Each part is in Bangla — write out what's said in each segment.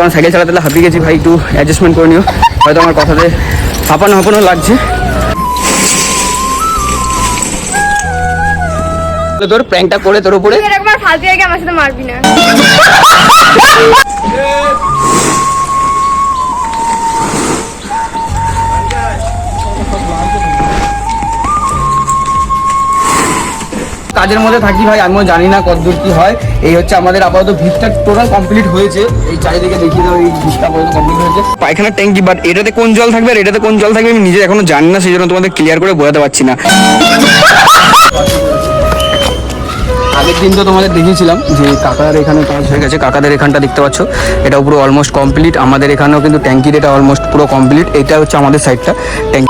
কারণ সাইকেল চালাতে হাঁপিয়ে গেছি ভাই একটু অ্যাডজাস্টমেন্ট করে নিও। হয়তো আমার কথাতে হাঁপানো হাঁপানো লাগছে। তোর প্র্যাঙ্কটা করে তোর উপরে। তুই একবার ফালতু আগে আমার সাথে মারবি না। কাজের মধ্যে থাকি ভাই আমিও জানি না কতদূর কি হয়। এই হচ্ছে আমাদের আপাতত ভিতটা টোটাল কমপ্লিট হয়েছে। এই চারিদিকে দেখিয়ে দাও এই ভিতটা আপাতত কমপ্লিট হয়েছে। পায়খানার ট্যাঙ্কি বাট এটাতে কোন জল থাকবে আর এটাতে কোন জল থাকবে আমি নিজে এখনও জানি না সেই জন্য তোমাদের ক্লিয়ার করে বোঝাতে পারছি না। আগের দিন তো তোমাদের দেখিয়েছিলাম যে কাকার এখানে কাজ হয়ে গেছে। কাকাদের এখানটা দেখতে পাচ্ছ এটা পুরো অলমোস্ট কমপ্লিট আমাদের এখানেও কিন্তু ট্যাঙ্কির এটা অলমোস্ট পুরো কমপ্লিট এটা হচ্ছে আমাদের সাইডটা ট্যাঙ্কি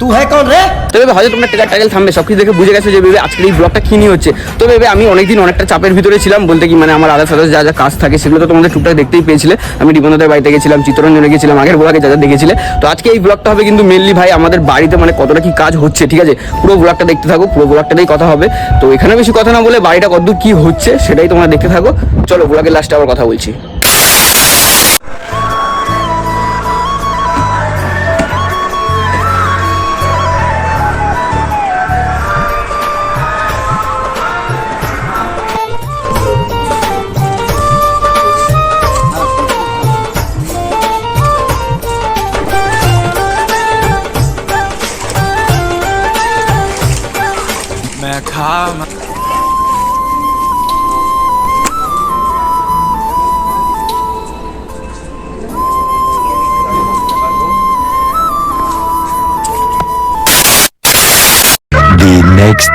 তো ভেবে হয়তো তোমরা টেলার টাইটেল থামবে সব কিছু দেখে বুঝে গেছো যে ভেবে আজকের এই ব্লগটা কি নিয়ে হচ্ছে। তো ভেবে আমি অনেকদিন অনেকটা চাপের ভিতরে ছিলাম, বলতে কি মানে আমার আদার সাদার যা যা কাজ থাকে সেগুলো তো তোমাদের টুকটাক দেখতেই পেয়েছিলে। আমি রিবন্ধদের বাড়িতে গেছিলাম, চিত্তরঞ্জনে গেছিলাম, আগের ব্লগে যা যা দেখেছিলে। তো আজকে এই ব্লগটা হবে কিন্তু মেনলি ভাই আমাদের বাড়িতে মানে কতটা কি কাজ হচ্ছে, ঠিক আছে? পুরো ব্লগটা দেখতে থাকো, পুরো ব্লগটাতেই কথা হবে। তো এখানে বেশি কথা না বলে বাড়িটা কতদূর কি হচ্ছে সেটাই তোমরা দেখতে থাকো। চলো ব্লগের লাস্টে আবার কথা বলছি।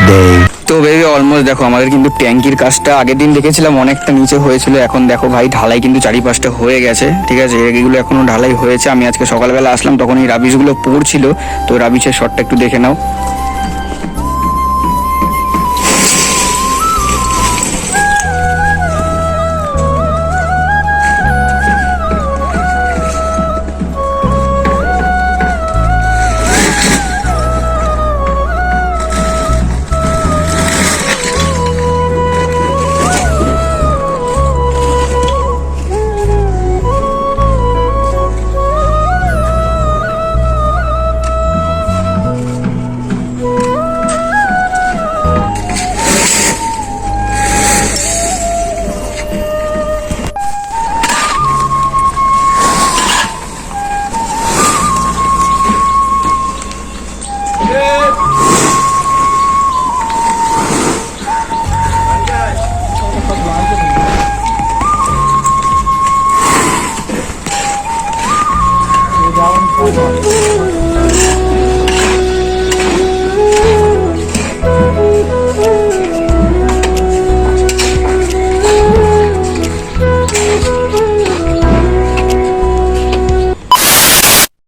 Day. তো বেবি অলমোস্ট দেখো আমাদের কিন্তু ট্যাঙ্কির কাজটা আগের দিন দেখেছিলাম অনেকটা নিচে হয়েছিল এখন দেখো ভাই ঢালাই কিন্তু চারিপাশটা হয়ে গেছে ঠিক আছে? এগুলো এখনও ঢালাই হয়েছে আমি আজকে সকালবেলা আসলাম তখন এই রাবিশগুলো পড়ছিল তো রাবিশের শটটা একটু দেখে নাও।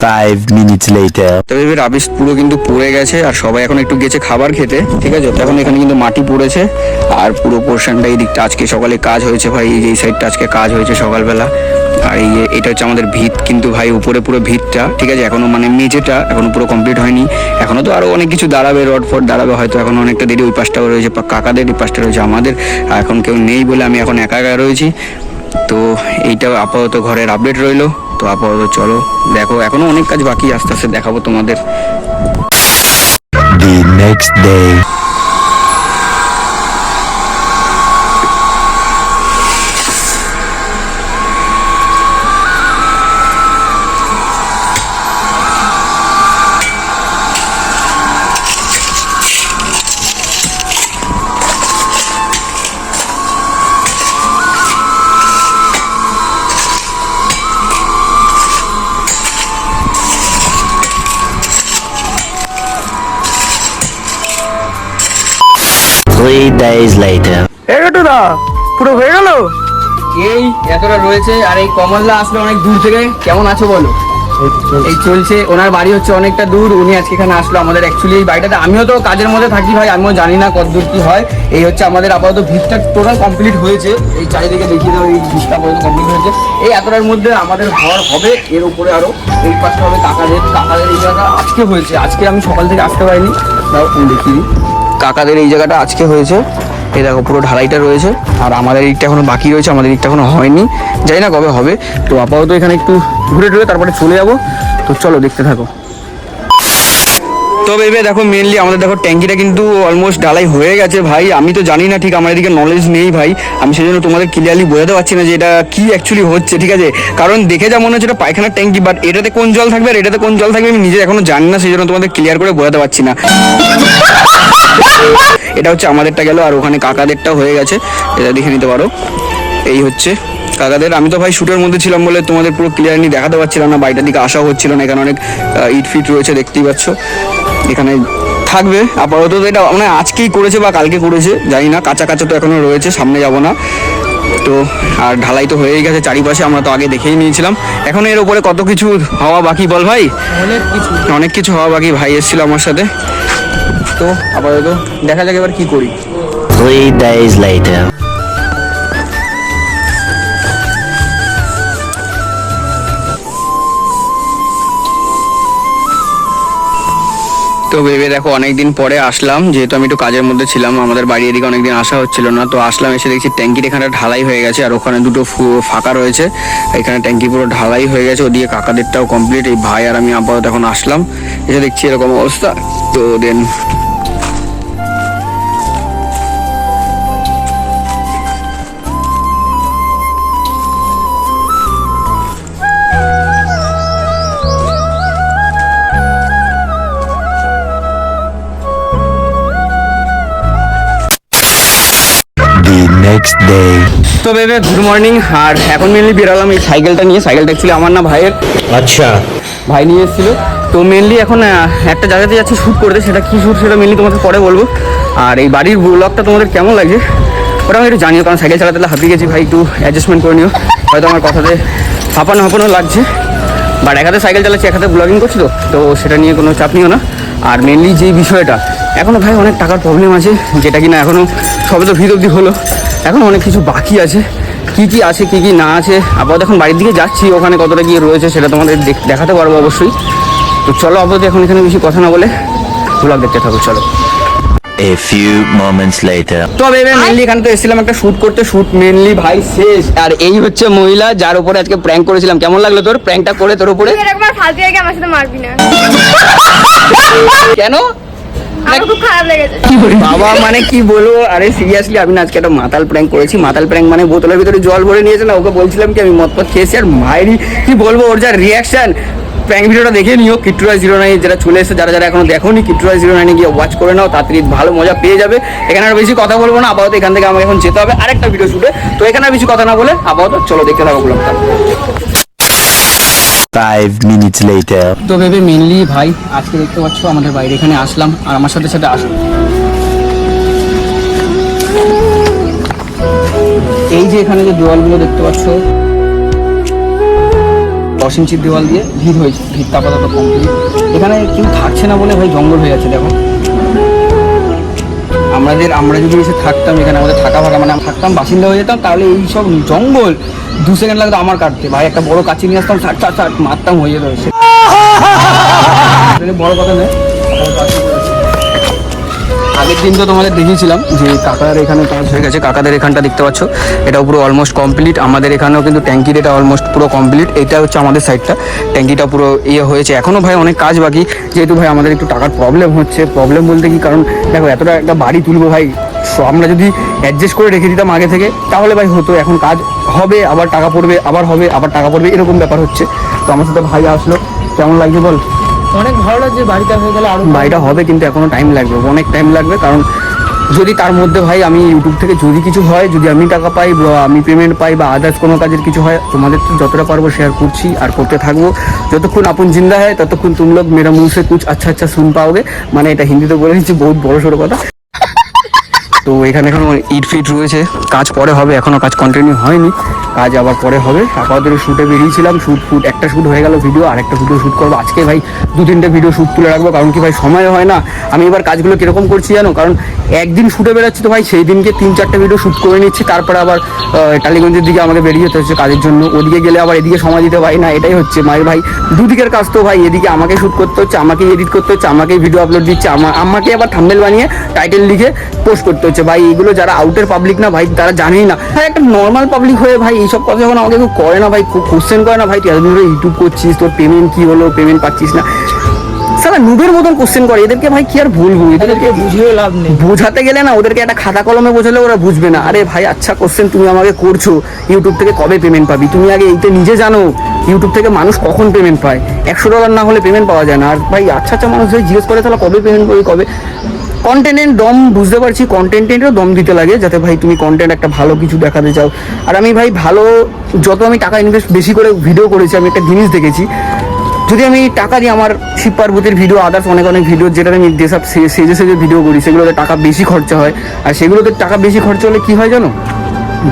Five minutes later. তো বেবি রাবিশ পুরো কিন্তু পড়ে গেছে আর সবাই এখন একটু গেছে খাবার খেতে, ঠিক আছে? এখন এখানে কিন্তু মাটি পড়েছে আর পুরো পোর্শনটা এই দিকটা আজকে সকালে কাজ হয়েছে ভাই, এই সাইডটা আজকে কাজ হয়েছে সকালবেলা। আর এই যে এটা হচ্ছে আমাদের ভিত কিন্তু ভাই, উপরে পুরো ভিতটা, ঠিক আছে? এখনও মানে মেঝেটা এখনও পুরো কমপ্লিট হয়নি। এখনও তো আরও অনেক কিছু দাঁড়াবে, রড ফট দাঁড়াবে, হয়তো এখন অনেকটা দেরি, ওই পাশটাও রয়েছে কাকাদের এই পাশটা রয়েছে আমাদের এখন কেউ নেই বলে আমি এখন একা একা রয়েছি। তো এইটা আপাতত ঘরের আপডেট রইল। তো আপাতত চলো। দেখো, এখনও অনেক কাজ বাকি আস্তে আস্তে দেখাবো তোমাদের। The next day. Three days later. দা পুরো হয়ে গেল? এই এতটা রয়েছে আর এই কমলদা আসলে অনেক দূর থেকে। কেমন আছো বলো? এই চলছে ওনার বাড়ি হচ্ছে অনেকটা দূর উনি আজকে এখানে আসলো আমাদের অ্যাকচুয়ালি এই বাড়িটাতে। আমিও তো কাজের মধ্যে থাকি ভাই আমিও জানি না কত দূর কি হয়। এই হচ্ছে আমাদের আপাতত ভিতটা টোটাল কমপ্লিট হয়েছে। এই চারিদিকে দেখিয়ে দাও এই ভিতটা পর্যন্ত কমপ্লিট হয়েছে। এই এতটার মধ্যে আমাদের ঘর হবে এর উপরে আরও এই পাশটা হবে কাকাদের কাকাদের এই জায়গা আজকে হয়েছে। আজকে আমি সকাল থেকে আসতে পারিনি। তাও দিই। কাকাদের এই জায়গাটা আজকে হয়েছে। এই দেখো, পুরো ঢালাইটা রয়েছে। আর আমাদের দিকটা এখনও বাকি রয়েছে, আমাদের দিকটা এখনও হয়নি। জানি না কবে হবে। তো আপাতত এখানে একটু ঘুরে টুরে তারপরে চলে যাব। তো চলো, দেখতে থাকো। তো ভেবে দেখো মেনলি আমাদের দেখো, ট্যাঙ্কিটা কিন্তু অলমোস্ট ডালাই হয়ে গেছে ভাই। আমি তো জানি না ঠিক আমার এদিকে নলেজ নেই ভাই। আমি সেই জন্য তোমাদের ক্লিয়ারলি বোঝাতে পারছি না যে এটা কি অ্যাকচুয়ালি হচ্ছে, ঠিক আছে? কারণ দেখে যা মনে হচ্ছে এটা পায়খানার ট্যাঙ্কি বাট এটাতে কোন জল থাকবে আর এটাতে কোন জল থাকবে আমি নিজে এখনও জানি না সেই জন্য তোমাদের ক্লিয়ার করে বোঝাতে পারছি না। এটা হচ্ছে আমাদেরটা গেল আর ওখানে কাকাদেরটা হয়ে গেছে। এটা দেখে নিতে পারো। এই হচ্ছে কাকাদের। আমি তো ভাই শুটের মধ্যে ছিলাম বলে তোমাদের পুরো ক্লিয়ারলি দেখাতে পারছিলাম না বাড়িটার দিকে আসা হচ্ছিল না এখানে অনেক ইট ফিট রয়েছে দেখতেই পাচ্ছ। এখানে থাকবে। আপাতত এটা মানে আজকেই করেছে বা কালকে করেছে জানি না। কাঁচা কাঁচা তো এখনও রয়েছে সামনে যাব না। তো আর ঢালাই তো হয়েই গেছে চারিপাশে আমরা তো আগে দেখেই নিয়েছিলাম। এখন এর উপরে কত কিছু হওয়া বাকি বল ভাই? অনেক কিছু। অনেক কিছু হওয়া বাকি ভাই এসেছিল আমার সাথে। তো আপাতত দেখা যাক এবার কি করি Three days later. তো ভেবে দেখো অনেকদিন পরে আসলাম যেহেতু আমি একটু কাজের মধ্যে ছিলাম আমাদের বাড়ি এদিকে অনেকদিন আসা হচ্ছিল না তো আসলাম এসে দেখছি ট্যাঙ্কির এখানে ঢালাই হয়ে গেছে আর ওখানে দুটো ফাঁকা রয়েছে এখানে ট্যাঙ্কি পুরো ঢালাই হয়ে গেছে ওদিকে কাকাদেরটাও কমপ্লিট এই ভাই আর আমি আপাতত এখন আসলাম এসে দেখছি এরকম অবস্থা তো দেন Next day. তো ভেবে গুড মর্নিং আর এখন মেনলি বেরোলাম এই সাইকেলটা নিয়ে। সাইকেলটা অ্যাকচুয়ালি আমার না ভাইয়ের। আচ্ছা। ভাই নিয়ে এসেছিল। তো মেনলি এখন একটা জায়গাতে যাচ্ছি শ্যুট করতে। সেটা কি শ্যুট সেটা মেনলি তোমাদের পরে বলব। আর এই বাড়ির ব্লগটা তোমাদের কেমন লাগছে? ওটা আমি একটু জানিও কারণ সাইকেল চালাতে হাঁপিয়ে গেছি। ভাই একটু অ্যাডজাস্টমেন্ট করে নিও। হয়তো আমার কথাতে হাঁপানো হাঁপানো লাগছে। বাট এক হাতে সাইকেল চালাচ্ছি এক হাতে ব্লগিং করছি তো। তো সেটা নিয়ে কোনো চাপ নিও না। আর মেনলি যে বিষয়টা এখনও ভাই অনেক টাকার প্রবলেম আছে যেটা কিনা এখনও সবে তো ভিত অবধি হলো। এখন অনেক কিছু বাকি আছে। কি কি আছে কি কি না আছে? আপাতত এখন বাড়ির দিকে যাচ্ছি ওখানে কতটা কি রয়েছে সেটা তোমাদের দেখ- দেখাতে পারব অবশ্যই। তো চলো আপাতত এখন এখানে বেশি কথা না বলে ব্লগ দেখতে থাকো চলো। A few moments later. তো এবার মেনলি এখানে তো এসেছিলাম একটা শুট করতে শুট মেনলি ভাই শেষ। আর এই হচ্ছে মহিলা যার উপরে আজকে প্র্যাঙ্ক করেছিলাম। কেমন লাগল তোর? প্র্যাঙ্কটা করে তোর উপরে? এরকম আর ফালতু আগে আমার সাথে মারবি না। কেন? বাবা মানে কি বলব? আরে সিরিয়াসলি আমি আজকে একটা মাতাল প্র্যাঙ্ক করেছি। মাতাল প্র্যাঙ্ক মানে বোতলের ভিতরে জল ভরে নিয়েছে না ওকে বলছিলাম কি আমি মদ পথ খেয়েছি আর মায়েরই কি বলব ওর যা রিয়াকশন প্র্যাঙ্ক ভিডিওটা দেখে নিও কিট্টুরা জিরো নাইন যারা চলে এসেছে যারা যারা এখনও দেখোনি কিট্টুরা জিরো নাইনে গিয়ে ওয়াচ করে নাও তাড়াতাড়ি ভালো মজা পেয়ে যাবে। এখানে আর বেশি কথা বলব না আপাতত এখান থেকে আমাকে এখন যেতে হবে। আরেকটা ভিডিও শুটে তো এখানে আর বেশি কথা না বলে আপাতত চলো দেখতে থাকো ব্লগটা। Five minutes later. তো ভেবে মেনলি ভাই, আজকে দেখতে পাচ্ছো আমাদের বাইরে এখানে আসলাম, আর আমার সাথে সাথে আসলাম এই যে এখানে যে দেওয়ালগুলো দেখতে পাচ্ছ, দশ ইঞ্চির দেওয়াল দিয়ে ভিড় হয়েছে ভিড়টা আপাতত কমপ্লিট এখানে কেউ থাকছে না বলে ভাই জঙ্গল হয়ে গেছে দেখো আমাদের আমরা যদি এসে থাকতাম এখানে আমাদের থাকা ফাঁকা মানে আমরা থাকতাম বাসিন্দা হয়ে যেতাম তাহলে এই সব জঙ্গল দু সেকেন্ড লাগতো আমার কাটতে। ভাই একটা বড় কাছে নিয়ে আসতাম ছাট ছাট ষাট মারতাম হয়ে যেত বড় কথা নয় আগের দিন তো তোমাদের দেখিয়েছিলাম যে কাকার এখানে কাজ হয়ে গেছে। কাকাদের এখানটা দেখতে পাচ্ছ। এটা পুরো অলমোস্ট কমপ্লিট আমাদের এখানেও কিন্তু ট্যাঙ্কির এটা অলমোস্ট পুরো কমপ্লিট এটা হচ্ছে আমাদের সাইডটা ট্যাঙ্কিটা পুরো ইয়ে হয়েছে। এখনও ভাই অনেক কাজ বাকি। যেহেতু ভাই আমাদের একটু টাকার প্রবলেম হচ্ছে। প্রবলেম বলতে কি? কারণ দেখো, এতটা একটা বাড়ি তুলবো ভাই আমরা যদি অ্যাডজাস্ট করে রেখে দিতাম আগে থেকে, তাহলে ভাই হতো। এখন কাজ হবে, আবার টাকা পড়বে, আবার হবে, আবার টাকা পড়বে, এরকম ব্যাপার হচ্ছে। তো আমার সাথে ভাই আসলো। কেমন লাগছে বল? অনেক ভালো লাগছে বাড়িটা হয়ে গেলে আরও বাড়িটা হবে, কিন্তু এখনও টাইম লাগবে, অনেক টাইম লাগবে, কারণ যদি তার মধ্যে ভাই আমি ইউটিউব থেকে যদি কিছু হয়, যদি আমি টাকা পাই বা আমি পেমেন্ট পাই বা আদার্স কোনো কাজের কিছু হয়, তোমাদের যতটা পারব শেয়ার করছি আর করতে থাকব। যতক্ষণ আপন জিন্দা হয়, ততক্ষণ তুম লোক মেরা সে কুছ আচ্ছা আচ্ছা শুন পাওগে। মানে এটা হিন্দিতে বলে দিচ্ছি, বহুত বড় সড়ো কথা। তো এখানে এখনও ইট ফিট রয়েছে, কাজ পরে হবে, এখনও কাজ কন্টিনিউ হয়নি। কাজ আবার পরে হবে। আপাতত শ্যুটে বেরিয়েছিলাম শ্যুট ফুট একটা শ্যুট হয়ে গেল ভিডিও আর একটা ভিডিও শ্যুট করব। আজকে ভাই দু তিনটে ভিডিও শ্যুট তুলে রাখব, কারণ কি ভাই সময় হয় না। আমি এবার কাজগুলো কীরকম করছি জানো? কারণ একদিন শ্যুটে বেরোচ্ছি তো ভাই সেই দিনকে তিন চারটে ভিডিও শ্যুট করে নিচ্ছি, তারপরে আবার টালিগঞ্জের দিকে আমাকে বেরিয়ে যেতে হচ্ছে কাজের জন্য। ওদিকে গেলে আবার এদিকে সময় দিতে পারি না, এটাই হচ্ছে মায়ের ভাই। দুদিকের কাজ তো ভাই, এদিকে আমাকে শ্যুট করতে হচ্ছে, আমাকেই এডিট করতে হচ্ছে, আমাকেই ভিডিও আপলোড দিচ্ছে, আমা- আমাকে আবার থাম্বেল বানিয়ে টাইটেল লিখে পোস্ট করতে হচ্ছে। ভাই এগুলো যারা আউটের পাবলিক না ভাই, তারা জানেই না। একটা নর্মাল পাবলিক হয়ে ভাই এইসব কথা যখন আমাকে কেউ করে না ভাই খুব কোশ্চেন করে না ভাই তুই এতদিন ধরে ইউটিউব করছিস তোর পেমেন্ট কি হলো পেমেন্ট পাচ্ছিস না। সারা নুবের মতন কোশ্চেন করে এদেরকে ভাই কি আর বলব? এদেরকে এদেরকে বুঝিয়ে লাভ নেই। বোঝাতে গেলে না ওদেরকে একটা খাতা কলমে বোঝালে ওরা বুঝবে না। আরে ভাই আচ্ছা কোশ্চেন তুমি আমাকে করছ ইউটিউব থেকে কবে পেমেন্ট পাবি? তুমি আগে এইটা নিজে জানো ইউটিউব থেকে মানুষ কখন পেমেন্ট পায়? একশো ডলার না হলে পেমেন্ট পাওয়া যায় না। আর ভাই আচ্ছা আচ্ছা মানুষ যদি জিজ্ঞেস করে তাহলে কবে পেমেন্ট পাবি কবে? কন্টেন্টের দম বুঝতে পারছি কন্টেন্টেরও দম দিতে লাগে, যাতে ভাই তুমি কন্টেন্ট একটা ভালো কিছু দেখাতে চাও। আর আমি ভাই ভালো যত আমি টাকা ইনভেস্ট বেশি করে ভিডিও করেছি, আমি একটা জিনিস দেখেছি। যদি আমি টাকা দিই আমার শিব পার্বতীর ভিডিও আদার্স অনেক অনেক ভিডিও যেটা আমি যেসব সেজে সেজে ভিডিও করি, সেগুলোতে টাকা বেশি খরচা হয়। আর সেগুলোতে টাকা বেশি খরচা হলে কি হয় জানো?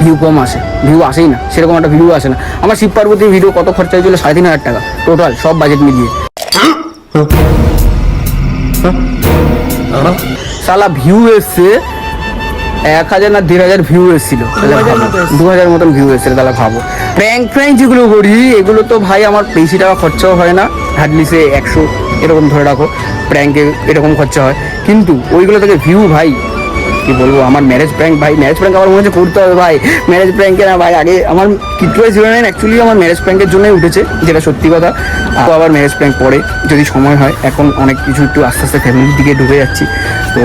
ভিউ কম আসে। ভিউ আসেই না, সেরকম একটা ভিউ আসে না। আমার শিব পার্বতীর ভিডিও কত খরচা হয়েছিল? সাড়ে তিন হাজার টাকা টোটাল সব বাজেট মিলিয়ে। সালা ভিউ এসছে এক হাজার না দেড় হাজার ভিউ এসেছিল দু হাজার মতন ভিউ এসেছিল তাহলে ভাবো। প্র্যাঙ্ক ফ্র্যাঙ্ক যেগুলো করি এগুলো তো ভাই আমার বেশি টাকা খরচাও হয় না হার্ডলি সে একশো এরকম ধরে রাখো প্র্যাঙ্কে এরকম খরচা হয়। কিন্তু ওইগুলো থেকে ভিউ ভাই কি বলব, আমার ম্যারেজ প্র্যাঙ্ক ভাই ম্যারেজ প্র্যাঙ্ক আমার মনে হচ্ছে করতে হবে, ভাই। ম্যারেজ প্র্যাঙ্কে না, ভাই, আগে আমার কিটুয়াই জিরো নাইন অ্যাকচুয়ালি আমার ম্যারেজ প্র্যাঙ্কের জন্যই উঠেছে, যেটা সত্যি কথা। তো আবার ম্যারেজ প্র্যাঙ্ক পরে, যদি সময় হয়, এখন অনেক কিছু একটু আস্তে আস্তে ফ্যামিলির দিকে ঢুকে যাচ্ছি। তো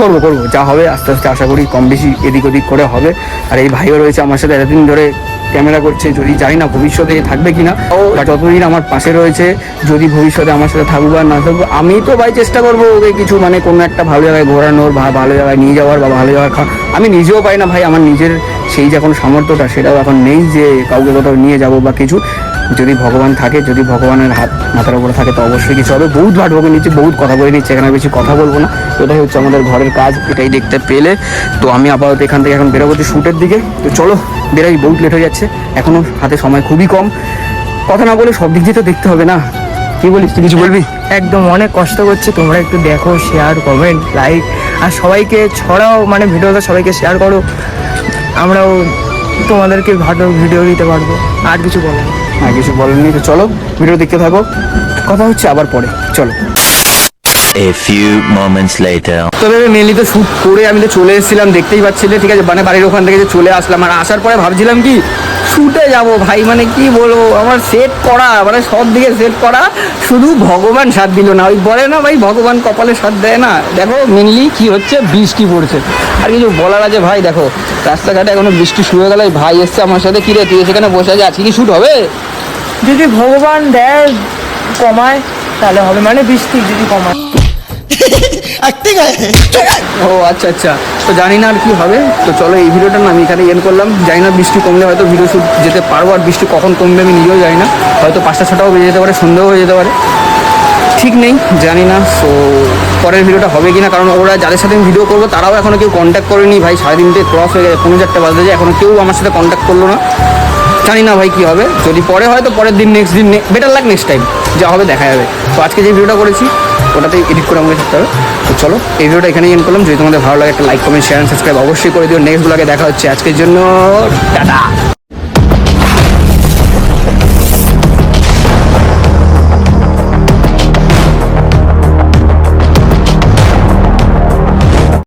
করব করব, যা হবে, আস্তে আস্তে আশা করি কম বেশি এদিক ওদিক করে হবে। আর এই ভাইও রয়েছে আমার সাথে, এতদিন ধরে ক্যামেরা করছে, যদি জানি না ভবিষ্যতে থাকবে কিনা। ও যতদিন আমার পাশে রয়েছে, যদি ভবিষ্যতে আমার সাথে থাকব আর না থাকব আমি তো ভাই চেষ্টা করব ওকে কিছু মানে কোনো একটা ভালো জায়গায় ঘোরানোর বা ভালো জায়গায় নিয়ে যাওয়ার বা ভালো জায়গায় খাওয়া। আমি নিজেও পাই না ভাই, আমার নিজের সেই যে এখন সামর্থ্যটা, সেটাও এখন নেই যে কাউকে কোথাও নিয়ে যাব বা কিছু। যদি ভগবান থাকে যদি ভগবানের হাত মাথার উপরে থাকে তো অবশ্যই কিছু হবে। বহুত ভাট ভোগে নিচ্ছি বহুত কথা বলে নিচ্ছি এখানে বেশি কথা বলব না। এটাই হচ্ছে আমাদের ঘরের কাজ এটাই দেখতে পেলে। তো আমি আপাতত এখান থেকে এখন বেরোবো শ্যুটের দিকে। তো চলো বেরোই বহুত লেট হয়ে যাচ্ছে। এখনও হাতে সময় খুবই কম। কথা না বলে সব দিক দিয়ে তো দেখতে হবে না। কি বলিস তুই? কিছু বলবি? একদম অনেক কষ্ট করছে তোমরা একটু দেখো শেয়ার কমেন্ট লাইক আর সবাইকে ছড়াও মানে ভিডিওটা সবাইকে শেয়ার করো। আমরাও তোমাদেরকে ভালো ভিডিও দিতে পারব। আর কিছু বলো আর কিছু বলেননি তো চলো ভিডিও দেখতে থাকো। কথা হচ্ছে আবার পরে চলো। A few moments later. তবে মেনলি তো শ্যুট করে আমি তো চলে এসেছিলাম দেখতেই পাচ্ছিলে ঠিক আছে? মানে বাড়ির ওখান থেকে যে চলে আসলাম। আর আসার পরে ভাবছিলাম কি শ্যুটে যাব ভাই মানে কি বলব, আমার সেট করা মানে সব দিকে সেট করা, শুধু ভগবান সাথ দিল না। ওই বলে না ভাই, ভগবান কপালে সাথ দেয় না। দেখো মেনলি কি হচ্ছে, বৃষ্টি পড়ছে। আর কিছু বলার আছে ভাই, দেখো, রাস্তাঘাটে এখনও বৃষ্টি শুরু হয়ে গেল ভাই এসছে আমার সাথে। কিরে তুই সেখানে বসে আছে আজকে কি শ্যুট হবে? যদি ভগবান দেয় কমায়, তাহলে হবে। মানে বৃষ্টি যদি কমায়। ও আচ্ছা আচ্ছা। তো জানি না আর কি হবে। তো চলো, এই ভিডিওটা না আমি এখানে এন করলাম। জানি না বৃষ্টি কমলে হয়তো ভিডিও শুট যেতে পারব, আর বৃষ্টি কখন কমবে আমি নিজেও জানি না। হয়তো পাঁচটা, ছটাও বেজে যেতে পারে সন্দেহ হয়ে যেতে পারে। ঠিক নেই, জানি না। সো পরের ভিডিওটা হবে কিনা, কারণ ওরা যাদের সাথে আমি ভিডিও করব, তারাও এখনও কেউ কন্ট্যাক্ট করেনি। ভাই সাড়ে তিনটে ক্রস হয়ে গেছে পনেরো চারটে বাজতে যায় এখনও কেউ আমার সাথে কন্ট্যাক্ট করল না। জানি না ভাই কি হবে। যদি পরে হয় তো পরের দিন নেক্সট দিন বেটার লাগ নেক্সট টাইম যা হবে, দেখা যাবে। তো আজকে যে ভিডিওটা করেছি, ওটাতেই এডিট করে আমাকে থাকতে হবে। চলো, এই ভিডিওটা এখানেই এন্ড করলাম। যদি তোমাদের ভালো লাগে একটা লাইক কমেন্ট শেয়ার সাবস্ক্রাইব অবশ্যই করে দিও। নেক্সট ব্লগে দেখা হচ্ছে। আজকের জন্য, টাটা!